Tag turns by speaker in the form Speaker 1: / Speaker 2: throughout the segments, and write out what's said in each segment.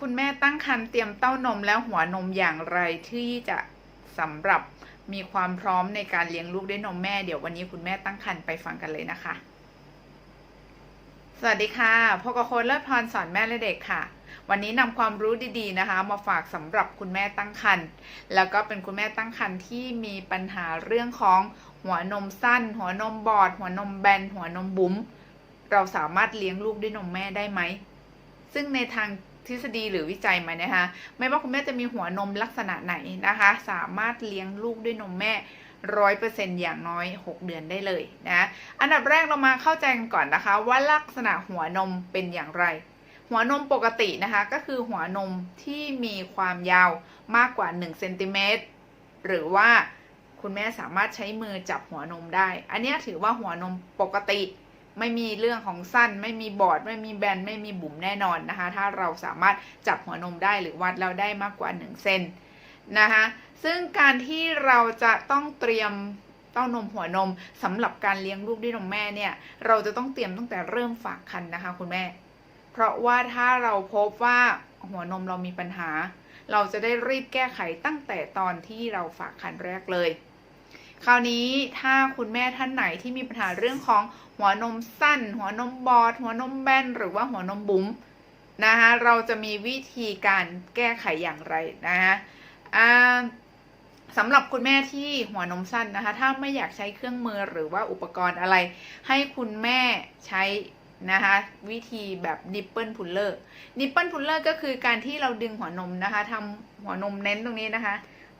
Speaker 1: คุณแม่ตั้งครรภ์เตรียมเต้านมแล้วหัวนมอย่างไรที่จะสำหรับมีความพร้อมในการเลี้ยงลูกด้วยนมแม่เดี๋ยววันนี้คุณแม่ตั้งครรภ์ไปฟังกันเลยนะคะ สวัสดีค่ะพบกับโค้ชเลิศพรสอนแม่และเด็กค่ะ วันนี้นำความรู้ดีๆนะคะ มาฝากสำหรับคุณแม่ตั้งครรภ์แล้วก็เป็นคุณแม่ตั้งครรภ์ที่มีปัญหาเรื่องของหัวนมสั้น หัวนมบอด หัวนมแบน หัวนมบุ๋มเราสามารถเลี้ยงลูกด้วยนมแม่ได้ไหมซึ่งในทาง ฤษฎีหรือวิจัยมานะคะไม่ว่าคุณแม่จะมีหัวนมลักษณะไหนนะคะ สามารถเลี้ยงลูกด้วยนมแม่ร้อยเปอร์เซ็นอย่างน้อย 6 เดือนได้เลยนะอันดับแรกเรามาเข้าใจกันก่อนนะคะ ว่าลักษณะหัวนมเป็นอย่างไร หัวนมปกตินะคะก็คือหัวนมที่มีความยาวมากกว่า1เซนติเมตรหรือว่าคุณแม่สามารถใช้มือจับหัวนมได้ อันนี้ถือว่าหัวนมปกติ ไม่มีเรื่องของสั้น ไม่มีบอด ไม่มีแบน ไม่มีบุ๋มแน่นอนนะคะ ถ้าเราสามารถจับหัวนมได้หรือวัดเราได้มากกว่า 1 เซนนะคะซึ่งการที่เราจะต้องเตรียมเต้านมหัวนมสำหรับการเลี้ยงลูกด้วยนมแม่เนี่ย เราจะต้องเตรียมตั้งแต่เริ่มฝากครรภ์นะคะคุณแม่ เพราะว่าถ้าเราพบว่าหัวนมเรามีปัญหา เราจะได้รีบแก้ไขตั้งแต่ตอนที่เราฝากครรภ์แรกเลย คราวนี้ถ้าคุณแม่ท่านไหนที่มีปัญหาเรื่องของหัวนมสั้น หัวนมบอด หัวนมแบน หรือว่าหัวนมบุ๋มนะคะเราจะมีวิธีการแก้ไขอย่างไรนะคะสำหรับคุณแม่ที่หัวนมสั้นนะคะ ถ้าไม่อยากใช้เครื่องมือหรือว่าอุปกรณ์อะไร ให้คุณแม่ใช้นะคะวิธีแบบนิปเปิลพุลเลอร์นิปเปิลพุลเลอร์ก็คือการที่เราดึงหัวนมนะคะทำหัวนมเน้นตรงนี้นะคะ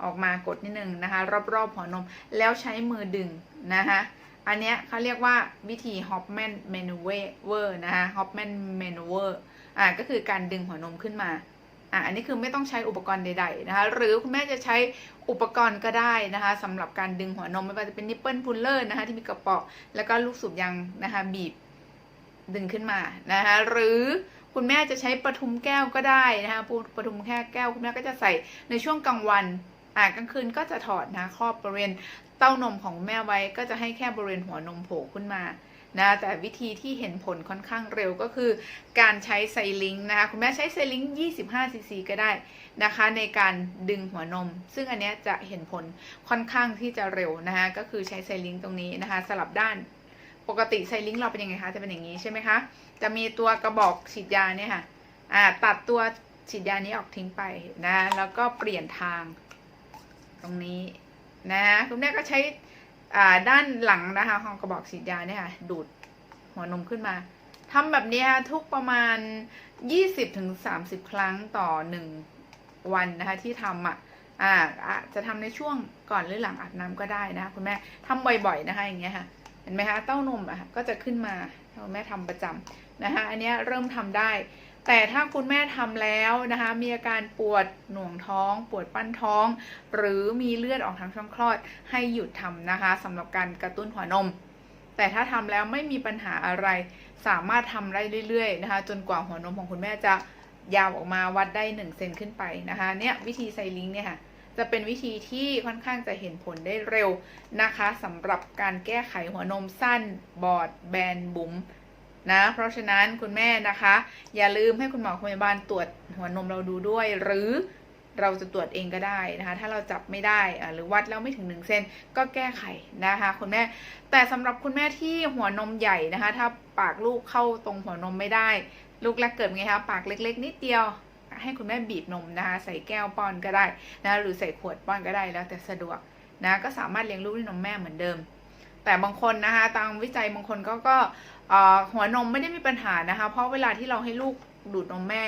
Speaker 1: ออกมากดนิดนึงนะคะ รอบๆหัวนมแล้วใช้มือดึงนะคะอันเนี้ยเขาเรียกว่าวิธี Hopman Maneuver นะคะ Hopman Maneuver อ่าก็คือการดึงหัวนมขึ้นมาอ่าอันนี้คือไม่ต้องใช้อุปกรณ์ใดๆนะคะหรือคุณแม่จะใช้อุปกรณ์ก็ได้นะคะสำหรับการดึงหัวนมไม่ว่าจะเป็นนิปเปิลพุลเลอร์นะคะที่มีกระป๋อแล้วก็ลูกสูบยางนะคะบีบดึงขึ้นมานะคะหรือคุณแม่จะใช้ปทุมแก้วก็ได้นะคะปทุมแค่แก้ว คุณแม่ก็จะใส่ในช่วงกลางวัน อ่ากลางคืนก็จะถอดนะครอบบริเวณเต้านมของแม่ไว้ก็จะให้แค่บริเวณหัวนมโผล่ขึ้นมานะแต่วิธีที่เห็นผลค่อนข้างเร็วก็คือ การใช้ไซลิงนะคะคุณแม่ใช้ไซลิง25 ซีซีก็ได้นะคะ ในการดึงหัวนม ซึ่งอันนี้จะเห็นผลค่อนข้างที่จะเร็วนะคะก็คือใช้ไซลิงตรงนี้นะคะ สลับด้านปกติไซลิงเราเป็นยังไงคะจะเป็นอย่างนี้ใช่ไหมคะ จะมีตัวกระบอกฉีดยาเนี่ยค่ะอ่าตัดตัวฉีดยานี้ออกทิ้งไปนะแล้วก็เปลี่ยนทาง ตรงนี้นะคุณแม่ก็ใช้ด้านหลังนะคะของกระบอกฉีดยาเนี่ยค่ะดูดหัวนมขึ้นมาทำแบบนี้ทุกประมาณ 20-30 ครั้งต่อ 1 วันนะคะที่ทำอะอ่าจะทำในช่วงก่อนหรือหลังอาบน้ำก็ได้นะคะคุณแม่ทำบ่อยๆนะคะอย่างเงี้ยค่ะเห็นไหมคะเต้านมอะก็จะขึ้นมาคุณแม่ทำประจำนะคะอันเนี้ยเริ่มทำได้ แต่ถ้าคุณแม่ทำแล้วนะคะ มีอาการปวดหน่วงท้อง ปวดปั้นท้อง หรือมีเลือดออกทางช่องคลอดให้หยุดทำนะคะสำหรับการกระตุ้นหัวนม แต่ถ้าทำแล้วไม่มีปัญหาอะไร สามารถทำได้เรื่อยๆนะคะ จนกว่าหัวนมของคุณแม่จะยาวออกมาวัดได้1เซนขึ้นไปนะคะ เนี่ยวิธีไซลิงเนี่ยค่ะจะเป็นวิธีที่ค่อนข้างจะเห็นผลได้เร็วนะคะสำหรับการแก้ไขหัวนมสั้น บอด แบนบุ๋ม นะ เพราะฉะนั้นคุณแม่นะคะ อย่าลืมให้คุณหมอพยาบาลตรวจหัวนมเราดูด้วย หรือเราจะตรวจเองก็ได้นะคะ ถ้าเราจับไม่ได้หรือวัดแล้วไม่ถึง1เซนก็แก้ไขนะคะคุณแม่ แต่สำหรับคุณแม่ที่หัวนมใหญ่นะคะ ถ้าปากลูกเข้าตรงหัวนมไม่ได้ ลูกแรกเกิดไงคะปากเล็ก ๆ นิดเดียว ให้คุณแม่บีบนมนะคะใส่แก้วป้อนก็ได้นะหรือใส่ขวดป้อนก็ได้แล้วแต่สะดวกนะก็สามารถเลี้ยงลูกด้วยนมแม่เหมือนเดิม แต่บางคนนะคะตามวิจัยบางคนก็ก็หัวนมไม่ได้มีปัญหานะคะ เพราะเวลาที่เราให้ลูกดูดนมแม่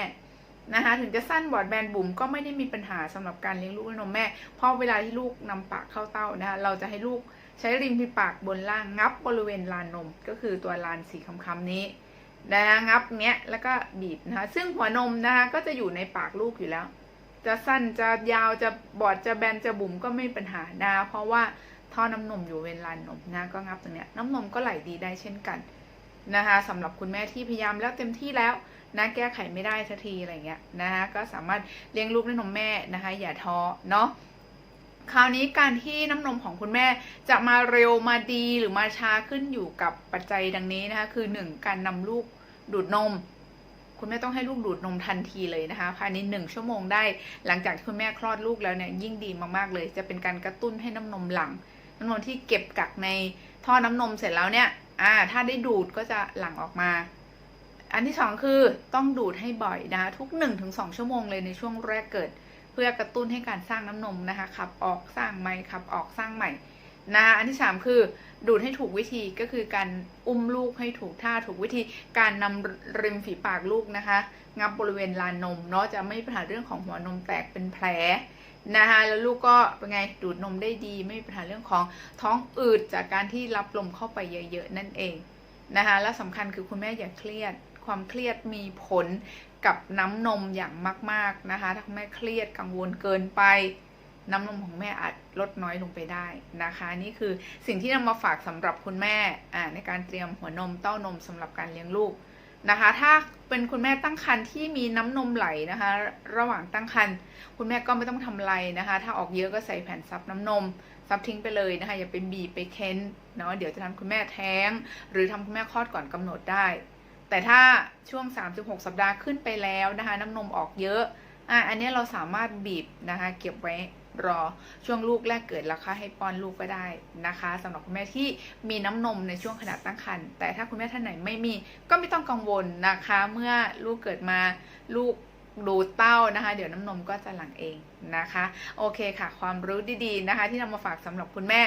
Speaker 1: นะคะถึงจะสั้นบอดแบนบุ๋มก็ไม่ได้มีปัญหาสำหรับการเลี้ยงลูกด้วยนมแม่ เพราะเวลาที่ลูกนำปากเข้าเต้านะคะเราจะให้ลูกใช้ริมฝีปากบนล่างงับบริเวณลานนม ก็คือตัวลานสีคำๆนี้นะงับเนี้ยแล้วก็บีบนะคะซึ่งหัวนมนะคะก็จะอยู่ในปากลูกอยู่แล้ว จะสั้นจะยาวจะบอดจะแบนจะบุ๋มก็ไม่ปัญหานะเพราะว่า ท่อน้ำนมอยู่เวลานนมนะก็งับตรงเนี้ยน้ำนมก็ไหลดีได้เช่นกันนะคะสำหรับคุณแม่ที่พยายามแล้วเต็มที่แล้วนะแก้ไขไม่ได้สักทีอะไรเงี้ยนะคะก็สามารถเลี้ยงลูกด้วยนมแม่นะคะอย่าท้อเนาะคราวนี้การที่น้ำนมของคุณแม่จะมาเร็วมาดีหรือมาช้าขึ้นอยู่กับปัจจัยดังนี้นะคะคือหนึ่งการนำลูกดูดนม คุณแม่ต้องให้ลูกดูดนมทันทีเลยนะคะภายในหนึ่งชั่วโมงได้ หลังจากที่คุณแม่คลอดลูกแล้วเนี่ยยิ่งดีมากๆเลย จะเป็นการกระตุ้นให้น้ำนมหลั่ง น้ำนมที่เก็บกักในท่อน้ำนมเสร็จแล้วเนี่ย อ่า ถ้าได้ดูดก็จะหลั่งออกมา อันที่สองคือต้องดูดให้บ่อยนะคะทุก 1-2 ชั่วโมงเลยในช่วงแรกเกิด เพื่อกระตุ้นให้การสร้างน้ำนมนะคะขับออกสร้างใหม่ขับออกสร้างใหม่นะคะอันที่สามคือดูดให้ถูกวิธีก็คือการอุ้มลูกให้ถูกท่าถูกวิธีการนำริมฝีปากลูกนะคะ งับบริเวณลานนมเนาะจะไม่ปัญหาเรื่องของหัวนมแตกเป็นแผล นะคะแล้วลูกก็เป็นไงดูดนมได้ดีไม่มีปัญหาเรื่องของท้องอืดจากการที่รับลมเข้าไปเยอะๆนั่นเองนะคะและสำคัญคือคุณแม่อย่าเครียด ความเครียดมีผลกับน้ำนมอย่างมากๆนะคะถ้าคุณแม่เครียดกังวลเกินไปน้ำนมของแม่อาจลดน้อยลงไปได้นะคะ นี่คือสิ่งที่นำมาฝากสำหรับคุณแม่ในการเตรียมหัวนมเต้านมสำหรับการเลี้ยงลูก นะคะ ถ้าเป็นคุณแม่ตั้งครรภ์ที่มีน้ำนมไหลนะคะ ระหว่างตั้งครรภ์คุณแม่ก็ไม่ต้องทำไรนะคะ ถ้าออกเยอะก็ใส่แผ่นซับน้ำนมซับทิ้งไปเลยนะคะ อย่าไปบีบไปเค้นเนาะเดี๋ยวจะทำคุณแม่แท้ง หรือทำคุณแม่คลอดก่อนกำหนดได้ แต่ถ้าช่วง 36 สัปดาห์ขึ้นไปแล้วนะคะ น้ำนมออกเยอะอะอันนี้เราสามารถบีบนะคะ เก็บไว้ รอช่วงลูกแรกเกิดแล้วค่ะให้ป้อนลูกก็ได้นะคะสำหรับคุณแม่ที่มีน้ำนมในช่วงขณะตั้งครรภ์แต่ถ้าคุณแม่ท่านไหนไม่มีก็ไม่ต้องกังวลนะคะ เมื่อลูกเกิดมาลูกดูดเต้านะคะ เดี๋ยวน้ำนมก็จะหลั่งเองนะคะ โอเคค่ะ ความรู้ดีๆนะคะ ที่นำมาฝากสำหรับคุณแม่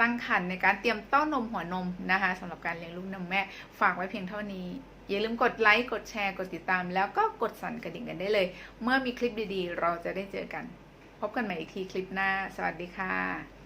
Speaker 1: ตั้งครรภ์ในการเตรียมเต้านมหัวนมนะคะสำหรับการเลี้ยงลูกนมแม่ฝากไว้เพียงเท่านี้ อย่าลืมกดไลค์กดแชร์กดติดตาม แล้วก็กดสั่นกระดิ่งกันได้เลย เมื่อมีคลิปดีๆ เราจะได้เจอกัน พบกันใหม่อีกทีคลิปหน้า สวัสดีค่ะ